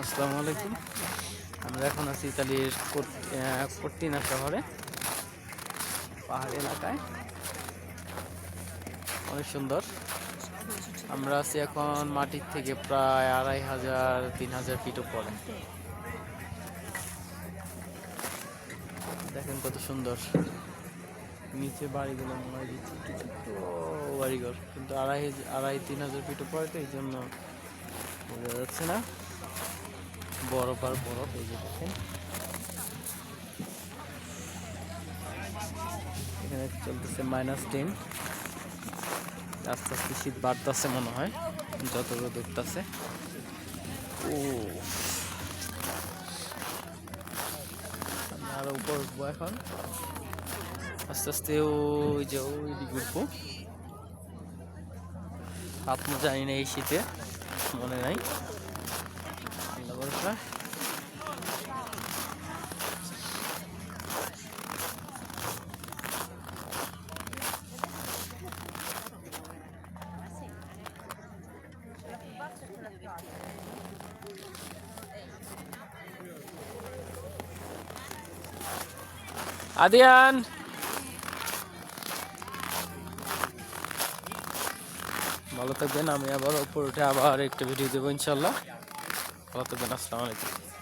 আসসালামু আলাইকুম। আমরা এখন আছি ইতালির কর্টিনা শহরে, পাহাড় এলাকায়। অনেক সুন্দর। আমরা আছি এখন মাটির থেকে প্রায় আড়াই হাজার, তিন হাজার ফিট উপরে। দেখেন কত সুন্দর। নিচে বাড়িগুলো মনে হয় ছোট্ট ছোট্ট বাড়িঘর, কিন্তু আড়াই আড়াই, তিন হাজার ফিট উপরে তো এই জন্য বোঝা যাচ্ছে না। বরফ আর বরফ, এই যে দেখেন। এখানে চলতেছে মাইনাস টেন আস্তে আস্তে শীত বাড়তেছে মনে হয়, যত রোদ উঠতেছে। ও। আমি আরও উপর উঠবো এখন। আস্তে আস্তে ওই যে ওই উঠবো। মোজা জানি না এই শীতে, মনে নাই। ভরসা আদিয়ান ভালো থাকবেন আমি আবার উপর উঠে আবার একটা ভিডিও দেবো ইনশাল্লাহ। ভালো থাকবেন আসসালামু আলাইকুম